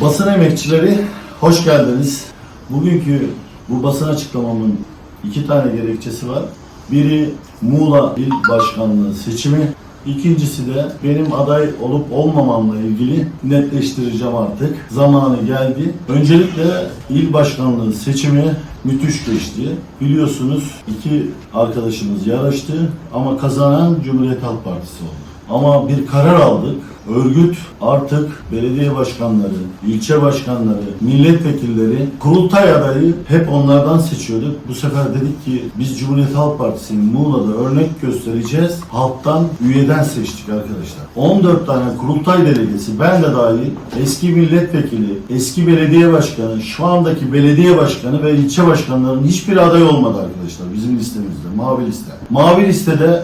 Basın emekçileri hoş geldiniz. Bugünkü bu basın açıklamamın iki tane gerekçesi var. Biri Muğla İl Başkanlığı seçimi. İkincisi de benim aday olup olmamamla ilgili netleştireceğim artık. Zamanı geldi. Öncelikle il başkanlığı seçimi müthiş geçti. Biliyorsunuz iki arkadaşımız yarıştı ama kazanan Cumhuriyet Halk Partisi oldu. Ama bir karar aldık. Örgüt artık belediye başkanları, ilçe başkanları, milletvekilleri, kurultay adayı hep onlardan seçiyorduk. Bu sefer dedik ki biz Cumhuriyet Halk Partisi'nin Muğla'da örnek göstereceğiz. Halktan, üyeden seçtik arkadaşlar. 14 tane kurultay delegesi, ben de dahil, eski milletvekili, eski belediye başkanı, şu andaki belediye başkanı ve ilçe başkanlarının hiçbir aday olmadı arkadaşlar bizim listemizde, mavi liste. Mavi listede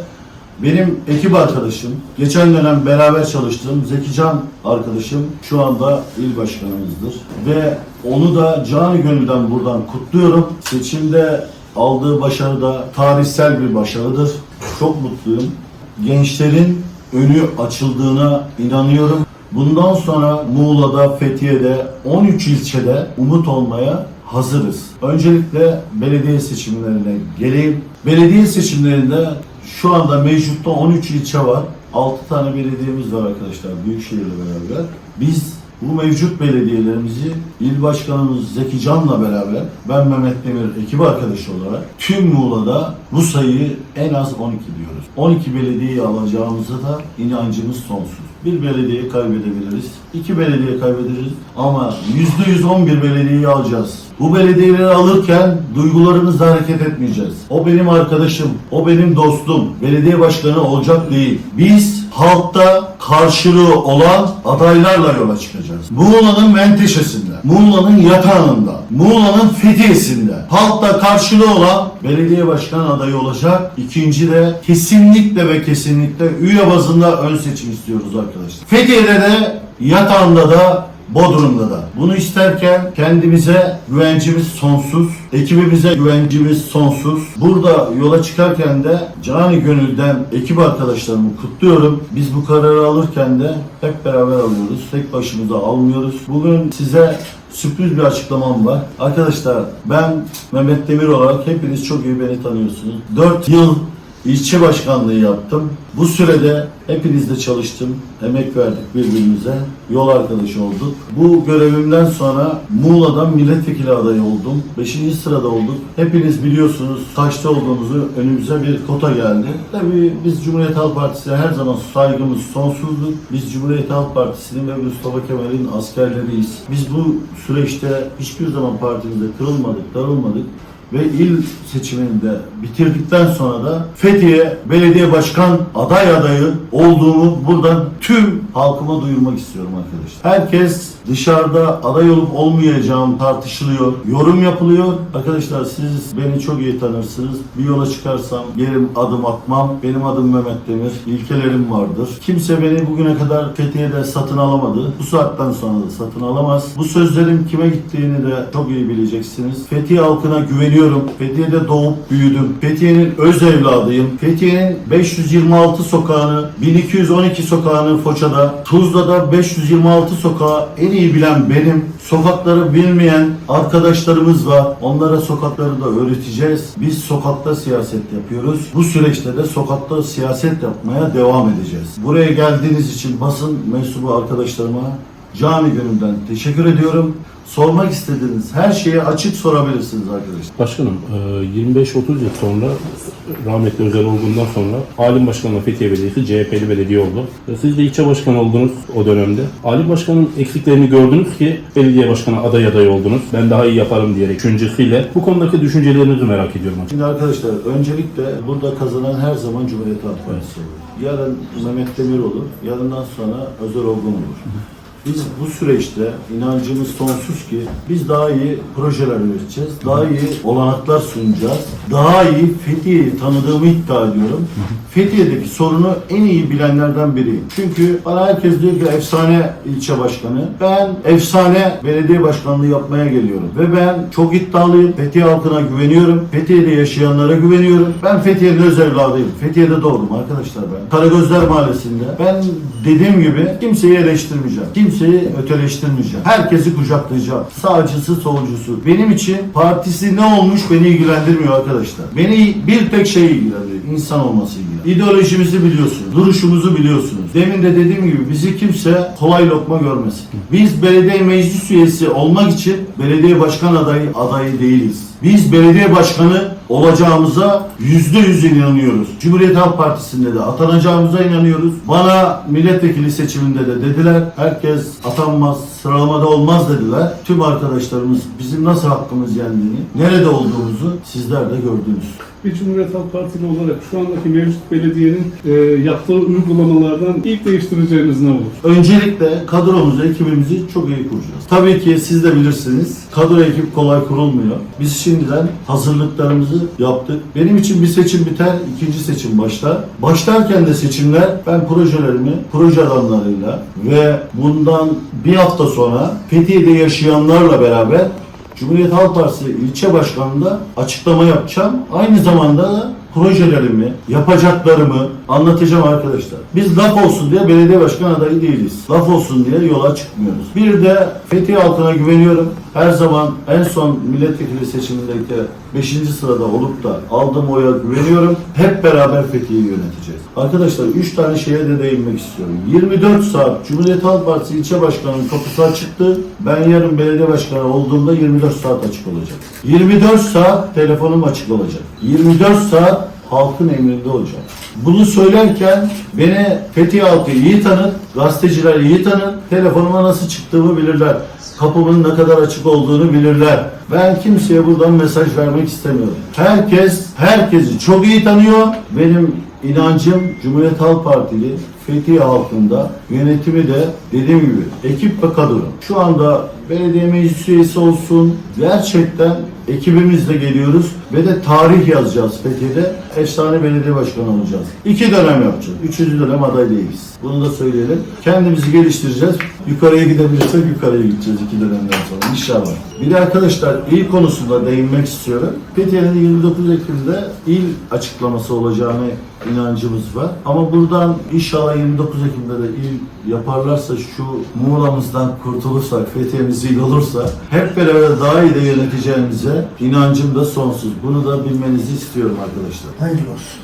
benim ekip arkadaşım, geçen dönem beraber çalıştığım Zekican arkadaşım şu anda il başkanımızdır. Ve onu da canı gönülden buradan kutluyorum. Seçimde aldığı başarı da tarihsel bir başarıdır. Çok mutluyum. Gençlerin önü açıldığına inanıyorum. Bundan sonra Muğla'da, Fethiye'de, 13 ilçede umut olmaya hazırız. Öncelikle belediye seçimlerine geleyim. Belediye seçimlerinde şu anda mevcutta 13 ilçe var. 6 tane belediyemiz var arkadaşlar Büyükşehir'le beraber. Biz bu mevcut belediyelerimizi il başkanımız Zeki Can'la beraber ben Mehmet Demir ekip arkadaşı olarak tüm Muğla'da bu sayıyı en az 12 diyoruz. 12 belediyeyi alacağımıza da inancımız sonsuz. Bir belediye kaybedebiliriz, iki belediye kaybederiz ama %100 11 belediyeyi alacağız. Bu belediyeleri alırken duygularımızla hareket etmeyeceğiz. O benim arkadaşım, o benim dostum. Belediye başkanı olacak değil. Biz halkta karşılığı olan adaylarla yola çıkacağız. Muğla'nın menteşesinde, Muğla'nın yatağında, Muğla'nın fethiyesinde halkta karşılığı olan belediye başkan adayı olacak. İkinci de kesinlikle ve kesinlikle üye bazında ön seçim istiyoruz arkadaşlar. Fethiye'de de yatağında da Bodrum'da da. Bunu isterken kendimize güvencimiz sonsuz, ekibimize güvencimiz sonsuz. Burada yola çıkarken de cani gönülden ekip arkadaşlarımı kutluyorum. Biz bu kararı alırken de hep beraber alıyoruz. Tek başımıza almıyoruz. Bugün size sürpriz bir açıklamam var. Arkadaşlar ben Mehmet Demir olarak hepiniz çok iyi beni tanıyorsunuz. 4 yıl ilçe başkanlığı yaptım. Bu sürede hepinizle çalıştım, emek verdik birbirimize, yol arkadaşı olduk. Bu görevimden sonra Muğla'dan milletvekili adayı oldum. Beşinci sırada olduk. Hepiniz biliyorsunuz kaçta olduğumuzu önümüze bir kota geldi. Tabii biz Cumhuriyet Halk Partisi'ne her zaman saygımız sonsuzdur. Biz Cumhuriyet Halk Partisi'nin ve Mustafa Kemal'in askerleriyiz. Biz bu süreçte hiçbir zaman partimizde kırılmadık, darılmadık ve il seçiminde bitirdikten sonra da Fethiye Belediye Başkan aday adayı olduğumu buradan tüm halkıma duyurmak istiyorum arkadaşlar. Herkes dışarıda aday olup olmayacağım tartışılıyor, yorum yapılıyor. Arkadaşlar siz beni çok iyi tanırsınız. Bir yola çıkarsam gelim adım atmam. Benim adım Mehmet Demir. İlkelerim vardır. Kimse beni bugüne kadar Fethiye'de satın alamadı. Bu saatten sonra da satın alamaz. Bu sözlerim kime gittiğini de çok iyi bileceksiniz. Fethiye halkına güveniyorum. Fethiye'de doğup büyüdüm. Fethiye'nin öz evladıyım. Fethiye'nin 526 sokağını, 1212 sokağını Foça'da, Tuzla'da 526 sokağı en iyi bilen benim. Sokakları bilmeyen arkadaşlarımız var. Onlara sokakları da öğreteceğiz. Biz sokakta siyaset yapıyoruz. Bu süreçte de sokakta siyaset yapmaya devam edeceğiz. Buraya geldiğiniz için basın mensubu arkadaşlarıma cani gönülden teşekkür ediyorum. Sormak istediğiniz her şeye açık sorabilirsiniz arkadaşlar. Başkanım, e, 25-30 yıl sonra rahmetli Özel Olgun'dan sonra Alim Başkanı Fethiye Belediyesi CHP'li belediye oldu. E, Siz de ilçe başkanı oldunuz o dönemde. Alim Başkan'ın eksiklerini gördünüz ki belediye başkanı aday aday oldunuz. Ben daha iyi yaparım diyerek düşüncesiyle. Bu konudaki düşüncelerinizi merak ediyorum. Şimdi arkadaşlar öncelikle burada kazanan her zaman Cumhuriyet Halk Partisi olur. Yarın Mehmet Demir olur, yarından sonra Özer Olgun olur. Biz bu süreçte inancımız sonsuz ki biz daha iyi projeler üreteceğiz, daha iyi olanaklar sunacağız, daha iyi Fethiye'yi tanıdığımı iddia ediyorum. Fethiye'deki sorunu en iyi bilenlerden biriyim. Çünkü bana herkes diyor ki efsane ilçe başkanı. Ben efsane belediye başkanlığı yapmaya geliyorum. Ve ben çok iddialıyım. Fethiye halkına güveniyorum. Fethiye'de yaşayanlara güveniyorum. Ben Fethiye'nin öz evladıyım. Fethiye'de doğdum arkadaşlar ben. Karagözler Mahallesi'nde. Ben dediğim gibi kimseyi eleştirmeyeceğim. Kimse kimseyi öteleştirmeyeceğim. Herkesi kucaklayacağım. Sağcısı, solcusu. Benim için partisi ne olmuş beni ilgilendirmiyor arkadaşlar. Beni bir tek şey ilgilendiriyor. İnsan olması ilgilendiriyor. İdeolojimizi biliyorsunuz. Duruşumuzu biliyorsunuz. Demin de dediğim gibi bizi kimse kolay lokma görmesin. Biz belediye meclis üyesi olmak için belediye başkan adayı adayı değiliz. Biz belediye başkanı olacağımıza yüzde yüz inanıyoruz. Cumhuriyet Halk Partisi'nde de atanacağımıza inanıyoruz. Bana milletvekili seçiminde de dediler. Herkes atanmaz, sıralamada olmaz dediler. Tüm arkadaşlarımız bizim nasıl hakkımız yendiğini, nerede olduğumuzu sizler de gördünüz. Bir Cumhuriyet Halk Partili olarak şu andaki mevcut belediyenin e, yaptığı uygulamalardan ilk değiştireceğiniz ne olur? Öncelikle kadromuzu, ekibimizi çok iyi kuracağız. Tabii ki siz de bilirsiniz. Kadro ekip kolay kurulmuyor. Biz şimdiden hazırlıklarımızı yaptık. Benim için bir seçim biter, ikinci seçim başlar. Başlarken de seçimler ben projelerimi proje adamlarıyla ve bundan bir hafta sonra Fethiye'de yaşayanlarla beraber Cumhuriyet Halk Partisi ilçe başkanında açıklama yapacağım. Aynı zamanda da projelerimi, yapacaklarımı anlatacağım arkadaşlar. Biz laf olsun diye belediye başkan adayı değiliz. Laf olsun diye yola çıkmıyoruz. Bir de Fethiye halkına güveniyorum. Her zaman en son milletvekili seçimindeki 5. sırada olup da aldığım oya güveniyorum. Hep beraber Fethiye'yi yöneteceğiz. Arkadaşlar 3 tane şeye de değinmek istiyorum. 24 saat Cumhuriyet Halk Partisi ilçe başkanının kapısı açıktı. Ben yarın belediye başkanı olduğumda 24 saat açık olacak. 24 saat telefonum açık olacak. 24 saat halkın emrinde olacak. Bunu söylerken beni Fethiye halkı iyi tanır, gazeteciler iyi tanır, telefonuma nasıl çıktığımı bilirler. Kapımın ne kadar açık olduğunu bilirler. Ben kimseye buradan mesaj vermek istemiyorum. Herkes, herkesi çok iyi tanıyor. Benim inancım Cumhuriyet Halk Partili Fethiye halkında yönetimi de dediğim gibi ekip ve kadro. Şu anda belediye meclis üyesi olsun gerçekten ekibimizle geliyoruz ve de tarih yazacağız Fethiye'de. Efsane belediye başkanı olacağız. İki dönem yapacağız. Üçüncü dönem aday değiliz. Bunu da söyleyelim. Kendimizi geliştireceğiz. Yukarıya gidebilirsek yukarıya gideceğiz iki dönemden sonra inşallah. Bir de arkadaşlar il konusunda değinmek istiyorum. Fethiye'nin 29 Ekim'de il açıklaması olacağını inancımız var. Ama buradan inşallah 29 Ekim'de de il yaparlarsa şu Muğla'mızdan kurtulursak, Fethiye'miz il olursa hep beraber daha iyi de yöneteceğimize inancım da sonsuz. Bunu da bilmenizi istiyorum arkadaşlar. Hayırlı olsun.